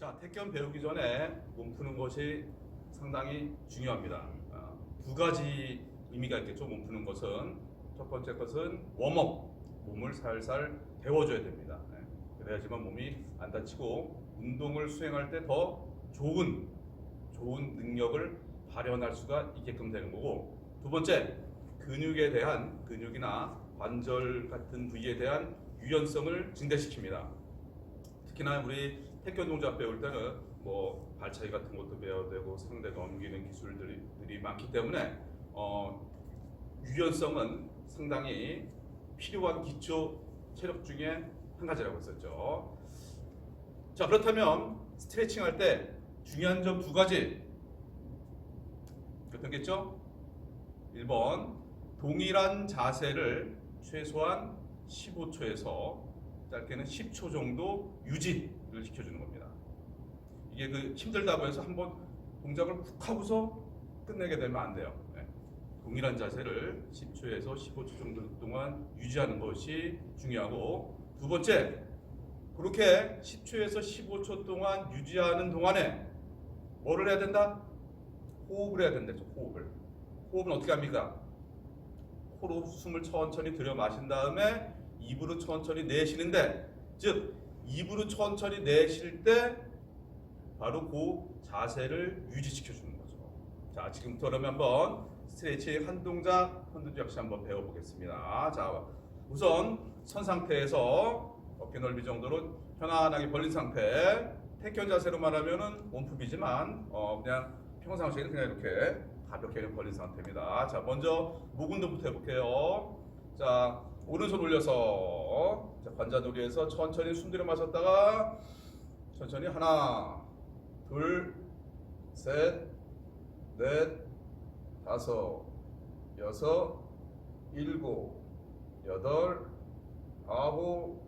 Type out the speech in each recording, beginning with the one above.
자, 태권 배우기 전에 몸 푸는 것이 상당히 중요합니다. 아, 두 가지 의미가 있겠죠. 몸 푸는 것은 첫 번째 것은 웜업, 몸을 살살 데워줘야 됩니다. 네. 그래야지만 몸이 안 다치고 운동을 수행할 때 더 좋은 좋은 능력을 발현할 수가 있게끔 되는 거고 두 번째 근육에 대한 근육이나 관절 같은 부위에 대한 유연성을 증대시킵니다. 특히나 우리 태권 동작 배울 때는 뭐 발차기 같은 것도 배워야 되고 상대 넘기는 기술들이 들이 많기 때문에 어, 유연성은 상당히 필요한 기초 체력 중에 한 가지라고 했었죠. 자 그렇다면 스트레칭 할 때 중요한 점 두 가지 어떤 겠죠? 1번 동일한 자세를 최소한 15초에서 짧게는 10초 정도 유지 를 시켜주는 겁니다. 이게 그 힘들다고 해서 한번 동작을 훅 하고서 끝내게 되면 안 돼요. 네. 동일한 자세를 10초에서 15초 정도 동안 유지하는 것이 중요하고 두 번째 그렇게 10초에서 15초 동안 유지하는 동안에 뭐를 해야 된다? 호흡을 해야 된다죠. 호흡을. 호흡은 어떻게 합니까? 코로 숨을 천천히 들여 마신 다음에 입으로 천천히 내쉬는데 즉 입으로 천천히 내쉴 때 바로 그 자세를 유지시켜 주는 거죠. 자 지금부터 그러면 한번 스트레칭 한 동작 한 동작씩 한번 배워보겠습니다. 자 우선 선 상태에서 어깨 넓이 정도로 편안하게 벌린 상태 태견 자세로 말하면은 몸풀이지만 어 그냥 평상시에는 그냥 이렇게 가볍게 벌린 상태입니다. 자 먼저 목 운동부터 해볼게요. 자 오른손 올려서 자, 관자놀이에서 천천히 숨 들여 마셨다가 천천히 하나 둘 셋 넷 다섯 여섯 일곱 여덟 아홉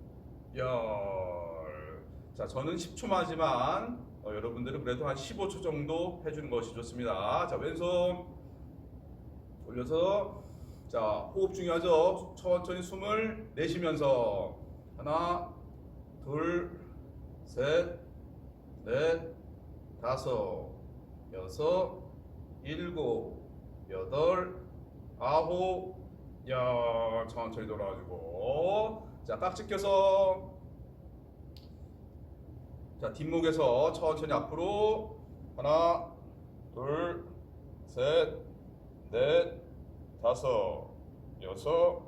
열. 자 저는 10초만 하지만 어, 여러분들은 그래도 한 15초 정도 해주는 것이 좋습니다. 자 왼손 올려서 자 호흡 중요하죠. 천천히 숨을 내쉬면서 하나, 둘, 셋, 넷, 다섯, 여섯, 일곱, 여덟, 아홉, 열. 천천히 돌아가지고 자 깍지 껴서 자 뒷목에서 천천히 앞으로 하나, 둘, 셋, 넷, 다섯, 여섯,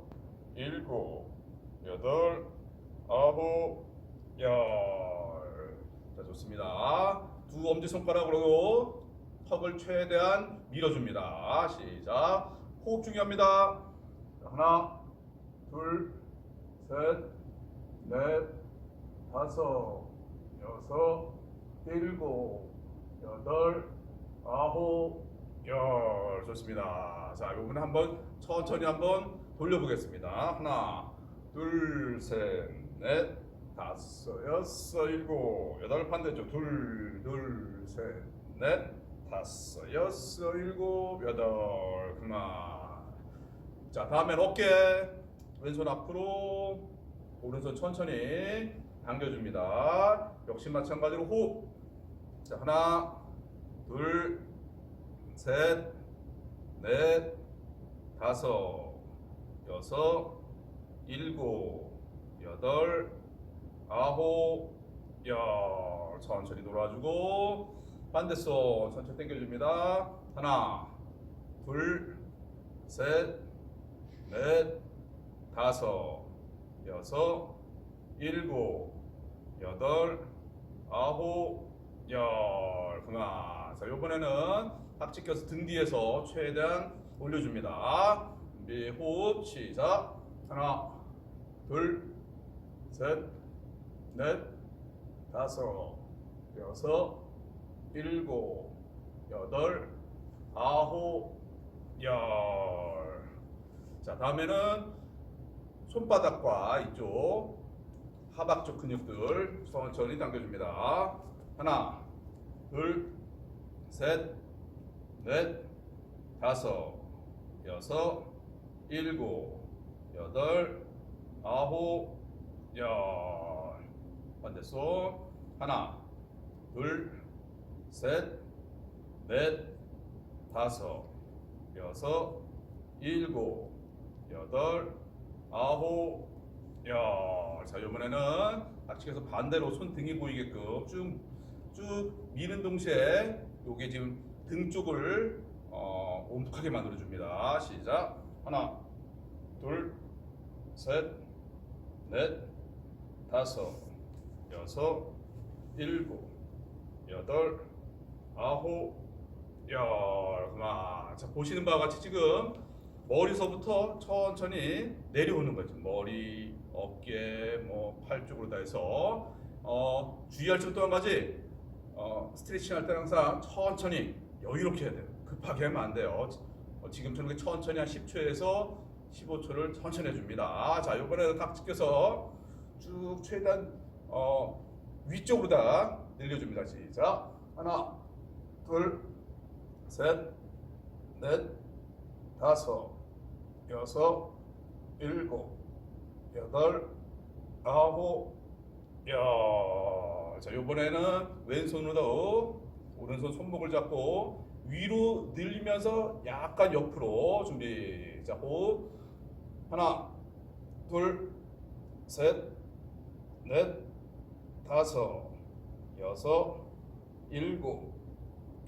일곱, 여덟, 아홉, 열. 자, 좋습니다. 두 엄지 손가락으로 턱을 최대한 밀어줍니다. 시작. 호흡 중요합니다. 자, 하나, 둘, 셋, 넷, 다섯, 여섯, 일곱, 여덟, 아홉, 열. 좋습니다. 자, 이번에 한번 천천히 한번 돌려보겠습니다. 하나, 둘, 셋, 넷, 다섯, 여섯, 일곱, 여덟 반대쪽 둘, 둘, 셋, 넷, 다섯, 여섯, 일곱, 여덟. 그만. 자, 다음엔 어깨. 왼손 앞으로, 오른손 천천히 당겨줍니다. 역시 마찬가지로 호흡. 자, 하나, 둘, 셋, 넷, 다섯, 여섯, 일곱, 여덟, 아홉, 열. 천천히 놀아주고 반대손 천천히 당겨줍니다. 하나, 둘, 셋, 넷, 다섯, 여섯, 일곱, 여덟, 아홉, 열. 그만. 자, 이번에는 박지 껴서 등 뒤에서 최대한 올려줍니다. 준비, 호흡, 시작. 하나, 둘, 셋, 넷, 다섯, 여섯, 일곱, 여덟, 아홉, 열. 자, 다음에는 손바닥과 이쪽 하박 쪽 근육들 천천히 당겨줍니다. 하나, 둘, 셋, 넷, 다섯, 여섯, 일곱, 여덟, 아홉, 열. 반대손 하나, 둘, 셋, 넷, 다섯, 여섯, 일곱, 여덟, 아홉, 야. 자, 이번에는 앞측에서 반대로 손 등이 보이게끔 쭉, 쭉 미는 동시에 요게 지금 등 쪽을 어, 움푹하게 만들어 줍니다. 시작. 하나, 둘, 셋, 넷, 다섯, 여섯, 일곱, 여덟, 아홉, 열. 그만. 자, 보시는 바와 같이 지금 머리서부터 천천히 내려오는 거죠. 머리, 어깨, 뭐 팔 쪽으로 다 해서 어, 주의할 점또 한 가지. 어, 스트레칭 할 때는 항상 천천히 여유롭게 해야 돼요. 급하게 하면 안 돼요. 어, 지금처럼 천천히 한 10초에서 15초를 천천히 해줍니다. 자, 이번에는 각 지켜서 쭉 최대한 어, 위쪽으로 다 늘려줍니다. 시작. 하나, 둘, 셋, 넷, 다섯, 여섯, 일곱, 여덟, 아홉, 열. 자, 이번에는 왼손으로 오른손 손목을 잡고 위로 늘리면서 약간 옆으로 준비. 자, 호흡. 하나, 둘, 셋, 넷, 다섯, 여섯, 일곱,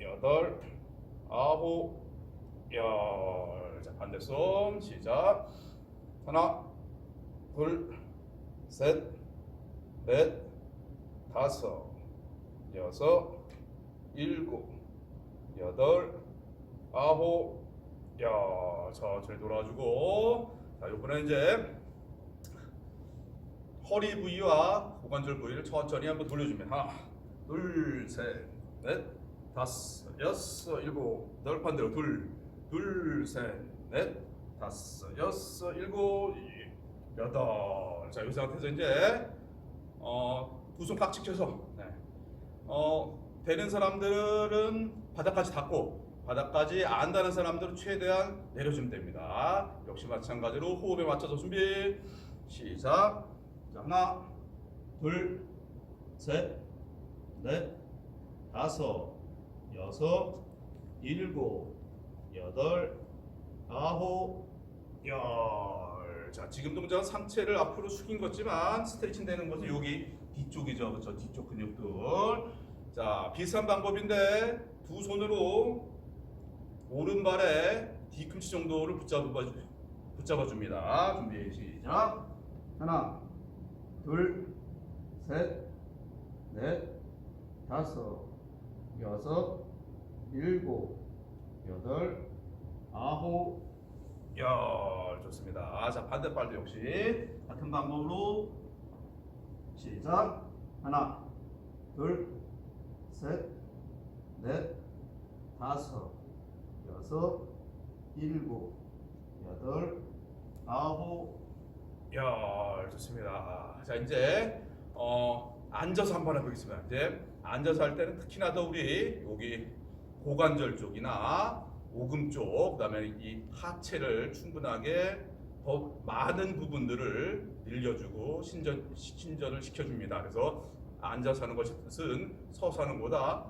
여덟, 아홉, 열. 자, 반대손 시작. 하나, 둘, 셋, 넷, 다섯, 여섯, 일곱, 여덟, 아홉, 열. 천천히 돌아주고. 자, 이번에 이제 허리 부위와 고관절 부위를 천천히 한번 돌려주면 하나, 둘, 셋, 넷, 다섯, 여섯, 일곱, 여덟 반대로 둘, 둘, 셋, 넷, 다섯, 여섯, 일곱, 이, 여덟. 자, 이 상태에서 이제 어, 두손 깍지 켜서 네. 어, 되는 사람들은 바닥까지 닿고 바닥까지 안 닿는 사람들은 최대한 내려주면 됩니다. 역시 마찬가지로 호흡에 맞춰서 준비 시작. 자, 하나, 둘, 셋, 넷, 다섯, 여섯, 일곱, 여덟, 아홉, 열. 자, 지금 동작은 상체를 앞으로 숙인 거지만 스트레칭 되는 것은 여기 뒤쪽이죠. 그렇죠? 뒤쪽 근육들. 자, 비슷한 방법인데 두 손으로 오른발에 뒤꿈치 정도를 붙잡아 붙잡아 줍니다. 준비 시작. 하나, 둘, 셋, 넷, 다섯, 여섯, 일곱, 여덟, 아홉, 열 좋습니다. 자 반대발도 역시 같은 방법으로 시작. 하나, 둘, 셋, 넷, 다섯, 여섯, 일곱, 여덟, 아홉, 열 좋습니다. 자 이제 어, 앉아서 한번 해보겠습니다. 이제 앉아서 할 때는 특히나 더 우리 여기 고관절 쪽이나 오금 쪽, 그다음에 이 하체를 충분하게 더 많은 부분들을 늘려주고 신전 신전을 시켜줍니다. 그래서 앉아서 하는 것은 서서 하는 것보다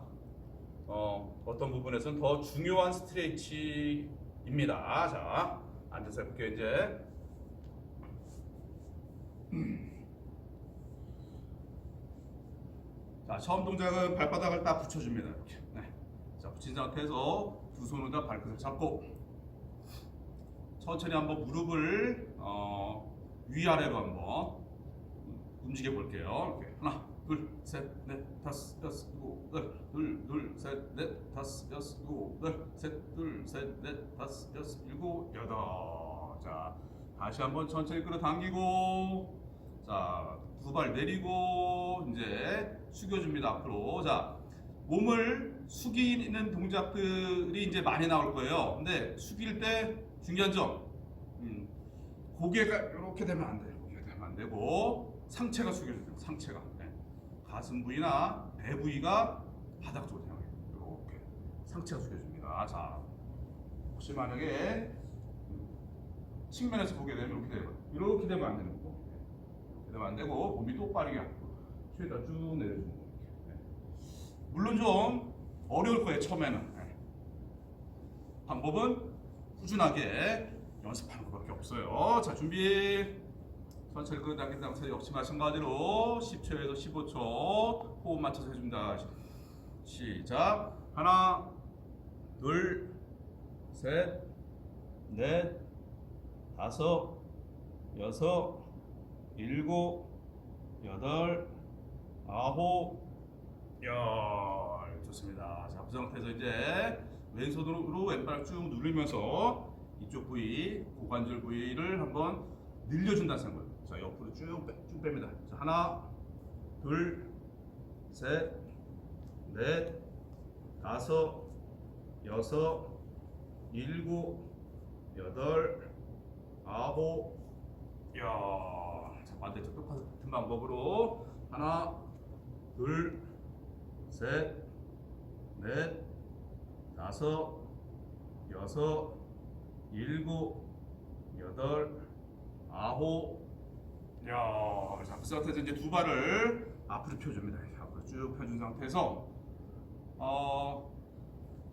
어, 어떤 부분에서는 더 중요한 스트레치입니다. 자, 앉아서 해볼게요. 이제 자, 처음 동작은 발바닥을 딱 붙여줍니다. 이렇게. 네. 자, 붙인 상태에서 두 손으로 다 발끝을 잡고 천천히 한번 무릎을 어, 위아래로 한번 움직여 볼게요. 이렇게 하나, 둘, 셋, 넷, 다섯, 여섯, 일곱, 여덟, 둘, 둘, 셋, 넷, 다섯, 여섯, 일곱, 여덟, 셋, 둘, 셋, 넷, 다섯, 여섯, 일곱, 여덟. 자, 다시 한번 천천히 끌어당기고, 자, 두 발 내리고 이제 숙여줍니다 앞으로. 자, 몸을 숙이는 동작들이 이제 많이 나올 거예요. 근데 숙일 때 중요한 점, 음, 고개가 이렇게 되면 안 돼요. 고개가 되면 안 되고 상체가 숙여져요. 상체가 네. 가슴 부위나 배 부위가 바닥 쪽으로 향해 이렇게 상체가 숙여집니다. 자, 혹시 만약에 측면에서 보게 되면 이렇게 돼요. 이렇게 되면 안 되는 거고, 이렇게 되면 안 되고 몸이 똑바르게 앞으로 최다 쭉 내려주는 거. 이렇게. 네. 물론 좀 어려울 거예요 처음에는. 네. 방법은 꾸준하게 연습하는 것밖에 없어요. 자 준비. 천천히 끄당긴 상태 역시 마찬가지로 10초에서 15초 호흡 맞춰서 해줍니다. 시작. 하나, 둘, 셋, 넷, 다섯, 여섯, 일곱, 여덟, 아홉, 열. 좋습니다. 자, 그 상태에서 이제 왼손으로 왼발 쭉 누르면서 이쪽 부위, 고관절 부위를 한번 늘려준다는 생각이에요. 자, 옆으로 쭉, 빼, 쭉 뺍니다. 자, 하나, 둘, 셋, 넷, 다섯, 여섯, 일곱, 여덟, 아홉, 열. 자, 반대쪽 똑같은 방법으로 하나, 둘, 셋, 넷, 다섯, 여섯, 일곱, 여덟, 아홉, 야, 자, 그 상태에서 이제 두 발을 앞으로 펴줍니다. 앞으로 쭉 펴준 상태에서 어,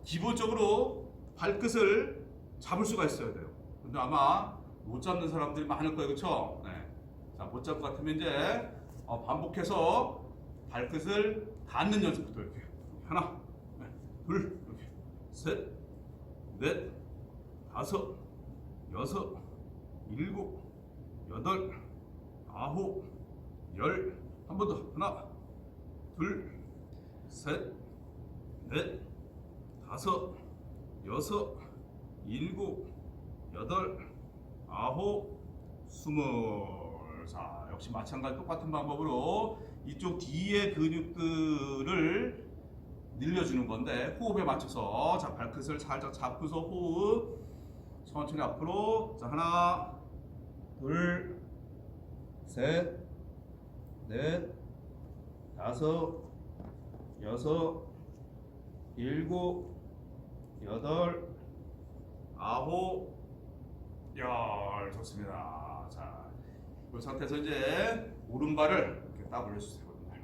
기본적으로 발끝을 잡을 수가 있어야 돼요. 근데 아마 못 잡는 사람들이 많을 거예요, 그렇죠? 네. 자, 못것 같으면 이제 어, 반복해서 발끝을 닿는 연습부터 이렇게 하나, 네, 둘, 이렇게 셋, 넷, 다섯, 여섯, 일곱, 여덟, 아홉, 열, 한 번 더. 하나, 둘, 셋, 넷, 다섯, 여섯, 일곱, 여덟, 아홉, 스물. 자, 역시 마찬가지 똑같은 방법으로 이쪽 뒤에 근육들을 늘려주는 건데 호흡에 맞춰서 자 발끝을 살짝 잡고서 호흡 천천히 앞으로 자 하나 둘 셋, 넷, 다섯, 여섯, 일곱, 여덟, 아홉, 열 좋습니다. 자, 이 상태에서 이제 오른발을 이렇게 딱 올려주세요. 오른발.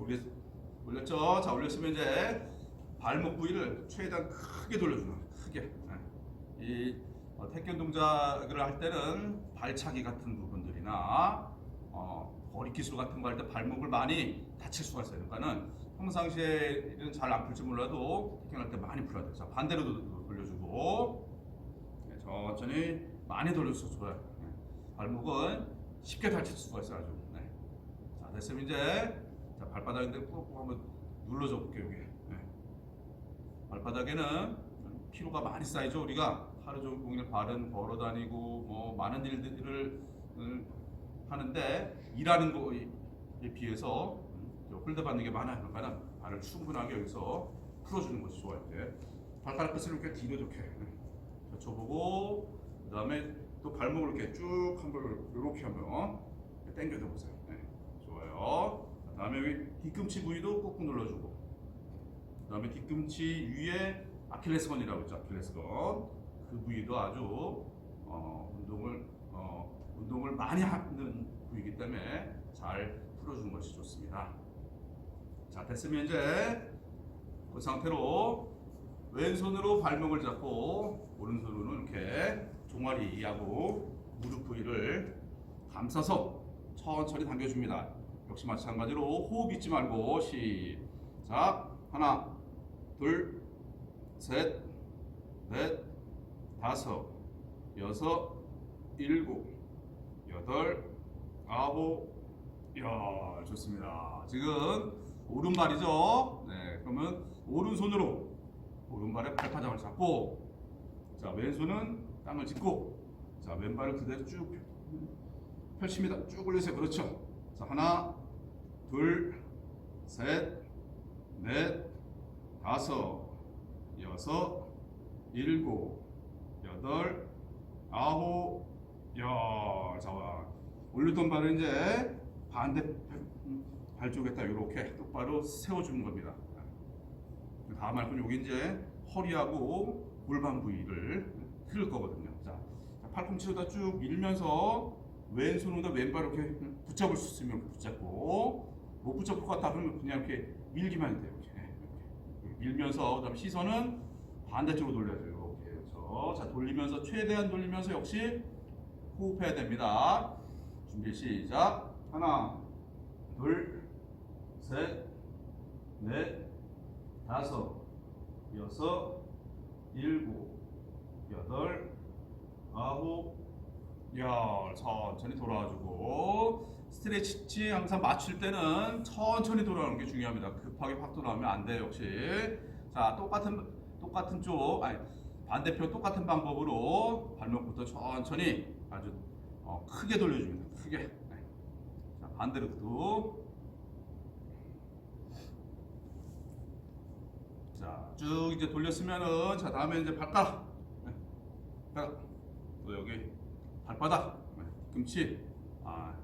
올렸, 올렸죠? 자, 올렸으면 이제 발목 부위를 최대한 크게 돌려주는 거예요. 크게. 네. 이 어, 태권 동작을 할 때는 발차기 같은 부분들이나 어, 거리 기술 같은 거 할 때 발목을 많이 다칠 수가 있어요. 그러니까는 평상시에는 잘 안 풀지 몰라도 태권 할때 많이 풀어야 돼요. 자, 반대로 도- 돌려주고 네, 천천히 많이 좋아요. 네. 발목은 쉽게 다칠 수가 있어요. 아주. 네. 자, 됐으면 이제 자, 발바닥인데 꾹꾹 한번 눌러줘 볼게요. 네. 발바닥에는 피로가 많이 쌓이죠. 우리가 하루 종일 발은 걸어 다니고 뭐 많은 일들을 음, 하는데 일하는 거에 비해서 홀대받는 게 많아요. 그러니까 발을 충분하게 여기서 풀어주는 것이 좋아요. 이제 발가락 끝을 이렇게 뒤로 좋게 젖혀보고 그 다음에 또 발목을 이렇게 쭉 한번 이렇게 하면 당겨줘 보세요. 네, 좋아요. 그 다음에 여기 뒤꿈치 부위도 꾹꾹 눌러주고 그 다음에 뒤꿈치 위에 아킬레스건이라고 있죠. 아킬레스건 그 부위도 아주 어, 운동을 어, 운동을 많이 하는 부위이기 때문에 잘 풀어주는 것이 좋습니다. 자 됐으면 이제 그 상태로 왼손으로 발목을 잡고 오른손으로는 이렇게 종아리하고 무릎 부위를 감싸서 천천히 당겨줍니다. 역시 마찬가지로 호흡 잊지 말고 시작 하나 둘 셋, 넷, 다섯, 여섯, 일곱, 여덟, 아홉, 열 좋습니다. 지금 오른발이죠. 네, 그러면 오른손으로 오른발에 발바닥을 잡고 자 왼손은 땅을 짚고 자 왼발을 그대로 쭉 펼칩니다. 쭉 올리세요. 그렇죠. 자 하나, 둘, 셋, 넷, 다섯. 여섯, 일곱, 여덟, 아홉, 열. 자, 올렸던 발을 이제 반대 발 쪽에다 이렇게 똑바로 세워주는 겁니다. 다음 할건 여기 이제 허리하고 골반 부위를 틀을 거거든요. 자, 자, 팔꿈치로다 쭉 밀면서 왼손으로 왼발 이렇게 붙잡을 수 있으면 붙잡고 못 붙일 것 같다 그러면 그냥 이렇게 밀기만 해도 돼요. 이렇게, 이렇게. 밀면서 그다음에 시선은 반대쪽으로 돌려줘요. 그렇죠. 자 돌리면서 최대한 돌리면서 역시 호흡해야 됩니다. 준비 시작. 하나, 둘, 셋, 넷, 다섯, 여섯, 일곱, 여덟, 아홉, 열. 천천히 돌아와주고 스트레치 항상 맞출 때는 천천히 돌아오는 게 중요합니다. 급하게 확 돌아오면 안 돼요. 역시. 자 똑같은 똑같은 쪽 아니 반대편 똑같은 방법으로 발목부터 천천히 아주 어, 크게 돌려줍니다. 크게. 네. 자 반대로도 자, 쭉 이제 돌렸으면은 자 다음에 이제 발가락, 네. 또 여기 발바닥, 네. 뒤꿈치. 아,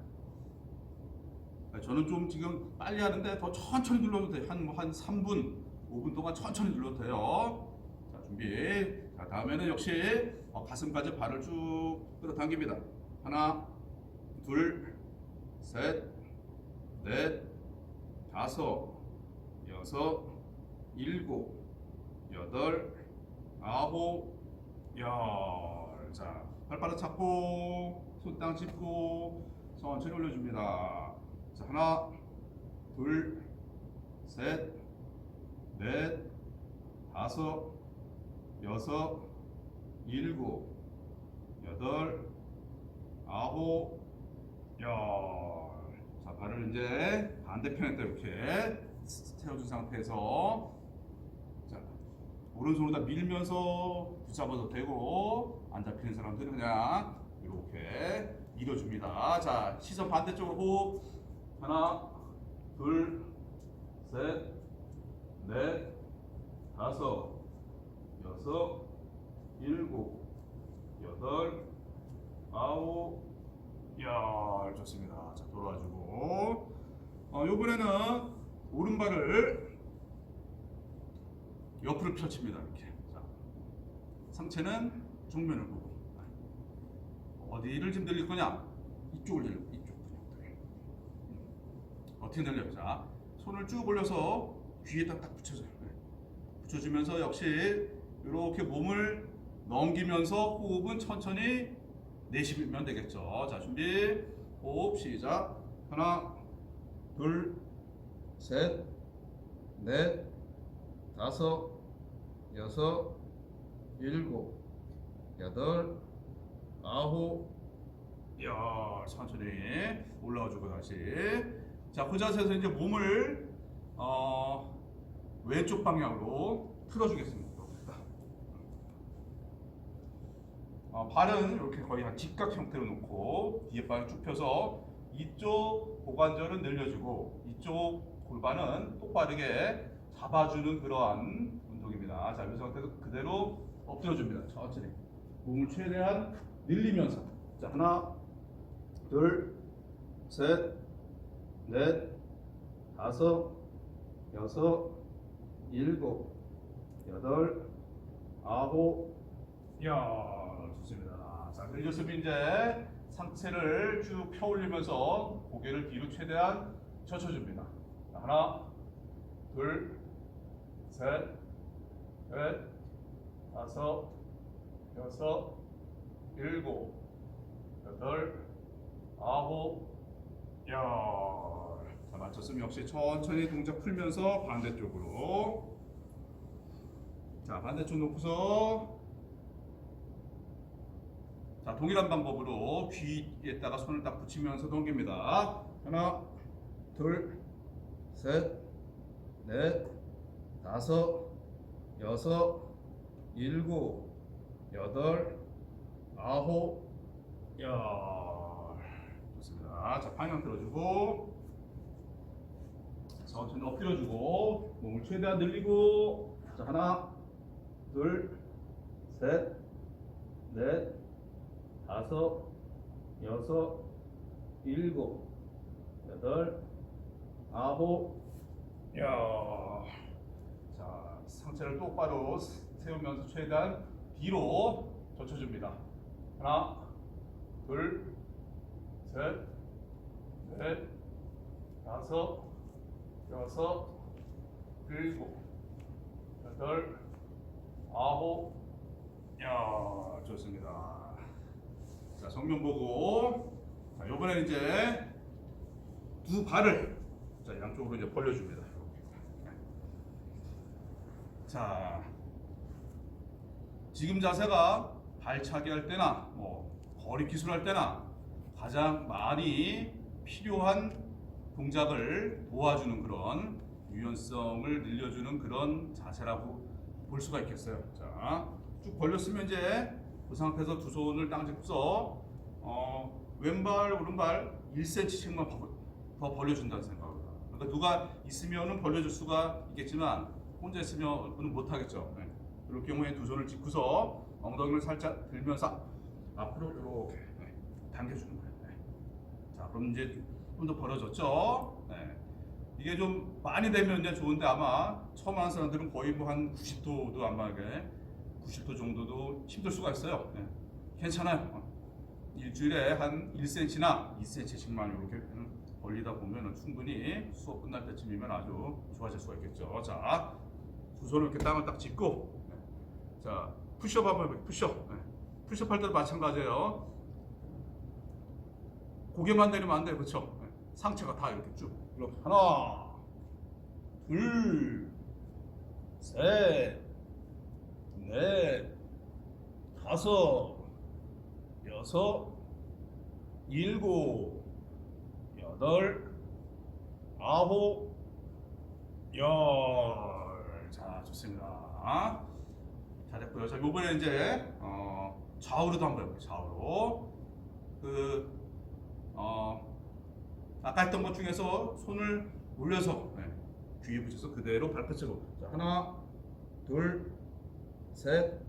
네, 저는 좀 지금 빨리 하는데 더 천천히 눌러도 돼. 한한 3분, 5분 동안 천천히 눌러도 돼요. 자 준비. 자 다음에는 역시 어, 가슴까지 발을 쭉 끌어당깁니다. 하나, 둘, 셋, 넷, 다섯, 여섯. 일곱, 여덟, 아홉, 열. 자, 발바닥 잡고, 손 땅 짚고, 천천히 올려줍니다. 자, 하나, 둘, 셋, 넷, 다섯, 여섯, 일곱, 여덟, 아홉, 열. 자, 발을 이제 반대편에 또 이렇게 세워준 상태에서 자, 오른손으로 다 밀면서 붙잡아도 되고 안 잡히는 사람들은 그냥 이렇게 밀어줍니다. 자, 시선 반대쪽으로 호흡. 하나, 둘, 셋, 넷, 다섯, 여섯, 일곱, 여덟, 아홉, 열. 좋습니다. 자, 돌아와주고. 어, 요번에는 오른발을 옆으로 펼칩니다. 이렇게. 자, 상체는 정면을 보고. 어디를 지금 늘릴 거냐? 이쪽을 늘려. 이쪽 근육들. 어떻게 늘려요? 자, 손을 쭉 올려서 귀에다 딱 붙여줘요. 네. 붙여주면서 역시 이렇게 몸을 넘기면서 호흡은 천천히 내쉬면 되겠죠. 자, 준비. 호흡 시작. 하나, 둘, 셋, 넷, 다섯, 여섯, 일곱, 여덟, 아홉, 열. 천천히 올라와주고 다시. 자, 그 자세에서 이제 몸을 어, 왼쪽 방향으로 틀어주겠습니다. 어, 발은 이렇게 거의 한 직각 형태로 놓고 뒤에 발을 쭉 펴서 이쪽 고관절은 늘려주고 이쪽 골반은 똑바르게 잡아주는 그러한 운동입니다. 자, 이 상태에서 그대로 엎드려줍니다. 천천히. 몸을 최대한 늘리면서. 자, 하나, 둘, 셋, 넷, 다섯, 여섯, 일곱, 여덟, 아홉, 열. 좋습니다. 자, 늘렸으면 이제 상체를 쭉 펴 올리면서 고개를 뒤로 최대한 젖혀줍니다. 자, 하나, 둘, 셋, 넷, 다섯, 여섯, 일곱, 여덟, 아홉, 열. 자, 맞췄으면 역시 천천히 동작 풀면서 반대쪽으로. 자, 반대쪽 놓고서 자, 동일한 방법으로 귀에다가 손을 딱 붙이면서 넘깁니다. 하나, 둘, 셋, 넷, 다섯, 여섯, 일곱, 여덟, 아홉, 열. 좋습니다. 자, 방향 틀어주고, 천천히 엎드려주고, 몸을 최대한 늘리고, 자, 하나, 둘, 셋, 넷, 다섯, 여섯, 일곱, 여덟, 아홉, 야. 자, 상체를 똑바로 세우면서 최대한 뒤로 젖혀줍니다. 하나, 둘, 셋, 넷, 다섯, 여섯, 일곱, 여덟, 아홉. 야, 좋습니다. 자, 정면 보고. 자, 요번에 이제 두 발을 자, 양쪽으로 이제 벌려줍니다. 자, 지금 자세가 발차기 할 때나 뭐 거리 기술할 때나 가장 많이 필요한 동작을 도와주는 그런 유연성을 늘려주는 그런 자세라고 볼 수가 있겠어요. 자, 쭉 벌렸으면 이제 그 상태에서 두 손을 땅 짚고서 어, 왼발 오른발 1cm씩만 더 벌려준다는 생각입니다. 그러니까 누가 있으면은 벌려줄 수가 있겠지만 혼자 있으면은 못 하겠죠. 네. 이럴 경우에 두 손을 짚고서 엉덩이를 살짝 들면서 앞으로 이렇게 네, 당겨주는 거예요. 네. 자, 그럼 이제 좀 더 벌어졌죠. 네. 이게 좀 많이 되면 이제 좋은데 아마 처음 하는 사람들은 거의 뭐 한 90도도 아마 이게 90도 정도도 힘들 수가 있어요. 네. 괜찮아요. 어. 일주일에 한 1cm나 2cm씩만 이렇게 벌리다 보면 충분히 수업 끝날 때쯤이면 아주 좋아질 수가 있겠죠. 자, 두 손을 이렇게 땅을 딱 짚고, 네. 자, 푸시업 한번 해볼게요. 푸시업. 네. 푸시업 할 때도 마찬가지예요. 고개만 내리면 안 돼요. 그렇죠? 네. 상체가 다 이렇게 쭉. 이렇게 하나, 둘, 셋, 넷, 다섯, 여섯, 일곱, 여덟, 아홉, 열. 자, 좋습니다. 잘했고요. 자, 요번에 이제 어, 좌우로도 한번 해볼게요. 좌우로. 그 어, 아까 했던 것 중에서 손을 올려서 네, 귀에 붙여서 그대로 발끝으로. 자, 하나, 둘, 셋,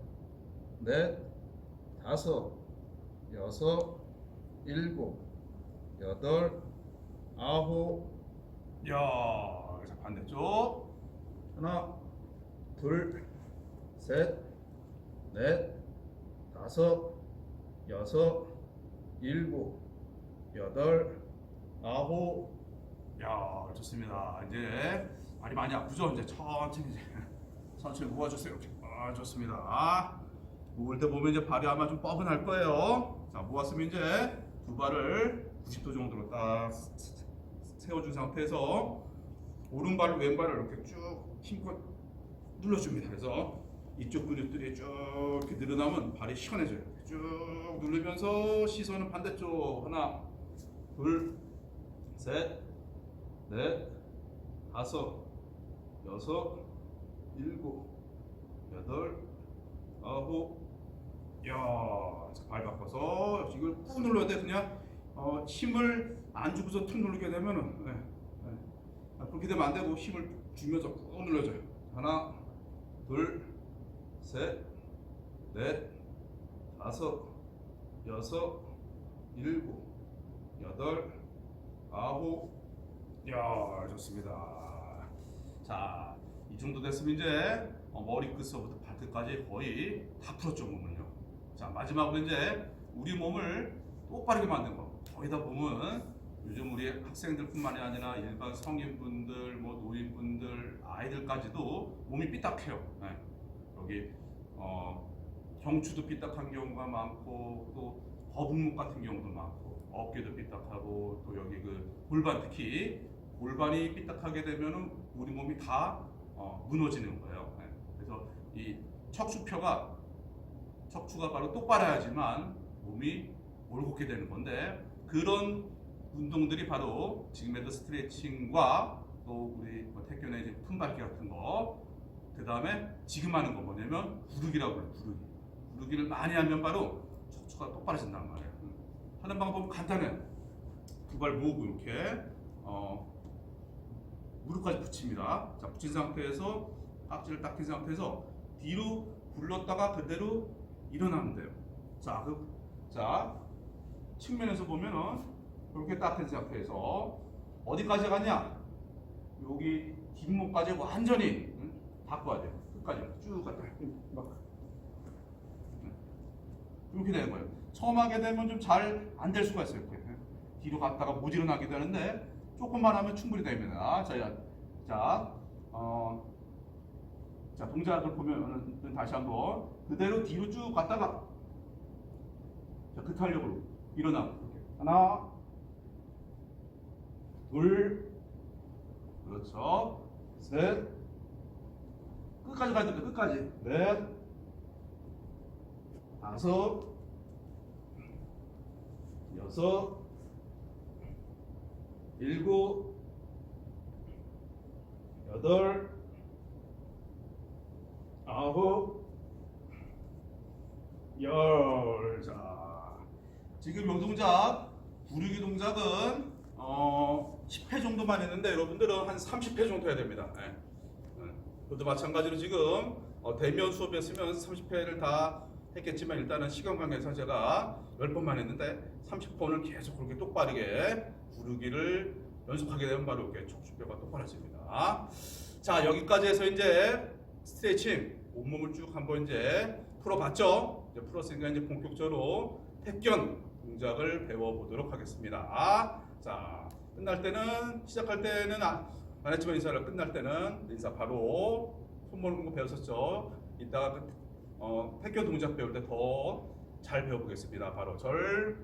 넷, 다섯, 여섯, 일곱, 여덟, 아홉, 야, 자 반대쪽 하나, 둘, 셋, 넷, 다섯, 여섯, 일곱, 여덟, 아홉, 야 좋습니다. 이제 발이 많이 아프죠? 이제 천천히 이제 천천히 모아주세요. 아 좋습니다. 모을 때 보면 이제 발이 아마 좀 뻐근할 거예요. 자, 모았으면 이제 두 발을 90도 정도로 딱 세워준 상태에서 오른발을 왼발을 이렇게 쭉 힘껏 눌러줍니다. 그래서 이쪽 근육들이 쭉 이렇게 늘어나면 발이 시원해져요. 쭉 누르면서 시선은 반대쪽 하나, 둘, 셋, 넷, 다섯, 여섯, 일곱, 여덟, 아홉, 야, 자, 발 바꿔서 이걸 꾹 눌러야 돼. 그냥 어, 힘을 안 주고서 툭 누르게 되면은 네, 네. 아, 그렇게 되면 안 되고 힘을 주면서 꾹 눌러줘요. 하나, 둘, 셋, 넷, 다섯, 여섯, 일곱, 여덟, 아홉, 야, 좋습니다. 자, 이 정도 됐으면 이제 어, 머리끝서부터 발끝까지 거의 다 풀었죠 몸을요. 자 마지막으로 이제 우리 몸을 똑바르게 만든 거. 거기다 보면 요즘 우리 학생들뿐만이 아니라 일반 성인분들, 뭐 노인분들, 아이들까지도 몸이 삐딱해요. 네. 여기 어, 경추도 삐딱한 경우가 많고 또 거북목 같은 경우도 많고 어깨도 삐딱하고 또 여기 그 골반 특히 골반이 삐딱하게 되면은 우리 몸이 다 어, 무너지는 거예요. 네. 그래서 이 척추표가 척추가 바로 똑바라야지만 몸이 올곧게 되는 건데 그런 운동들이 바로 지금 헤드 스트레칭과 또 우리 뭐 태권의 이제 품밟기 같은 거, 그 다음에 지금 하는 거 뭐냐면 구르기라고 해요. 구르기. 구르기를 많이 하면 바로 척추가 똑바라진단 말이에요. 음. 하는 방법은 간단해. 두발 모으고 이렇게 어, 무릎까지 붙입니다. 자, 붙인 상태에서 깍지를 딱 낀 상태에서 뒤로 굴렀다가 그대로 일어나면 돼요. 자, 그, 자, 측면에서 보면은 이렇게 딱된 상태에서 어디까지 가냐? 여기 뒷목까지 완전히 응? 바꿔야 돼요. 끝까지 쭉 갔다. 막 이렇게 되는 거예요. 처음 하게 되면 좀 잘 안 될 수가 있어요. 이렇게. 뒤로 갔다가 못 일어나게 되는데 조금만 하면 충분히 됩니다. 자, 자, 어, 자 동작을 보면 다시 한번 그대로 뒤로 쭉 갔다가 자, 그 탄력으로 일어나. 이렇게. 하나, 둘, 그렇죠. 셋, 끝까지 가야 됩니다. 끝까지. 넷, 다섯, 여섯, 일곱, 여덟, 아홉, 열. 자, 지금 요 동작, 부르기 동작은 어, 10회 정도만 했는데 여러분들은 한 30회 정도 해야 됩니다. 네. 네. 그것도 마찬가지로 지금 어, 대면 수업이었으면 30회를 다 했겠지만 일단은 시간 관계에서 제가 10번만 했는데 30번을 계속 그렇게 똑바르게 부르기를 연습하게 되면 바로 이렇게 척추뼈가 똑바라집니다. 자 여기까지 해서 이제 스트레칭 온몸을 쭉 한번 이제 풀어봤죠? 이제 풀었으니까 이제 본격적으로 택견 동작을 배워보도록 하겠습니다. 자 끝날 때는 시작할 때는 아, 안 했지만 인사를 끝날 때는 인사 바로 손 모는 거 배웠었죠? 이따가 그, 어, 택견 동작 배울 때 더 잘 배워보겠습니다. 바로 절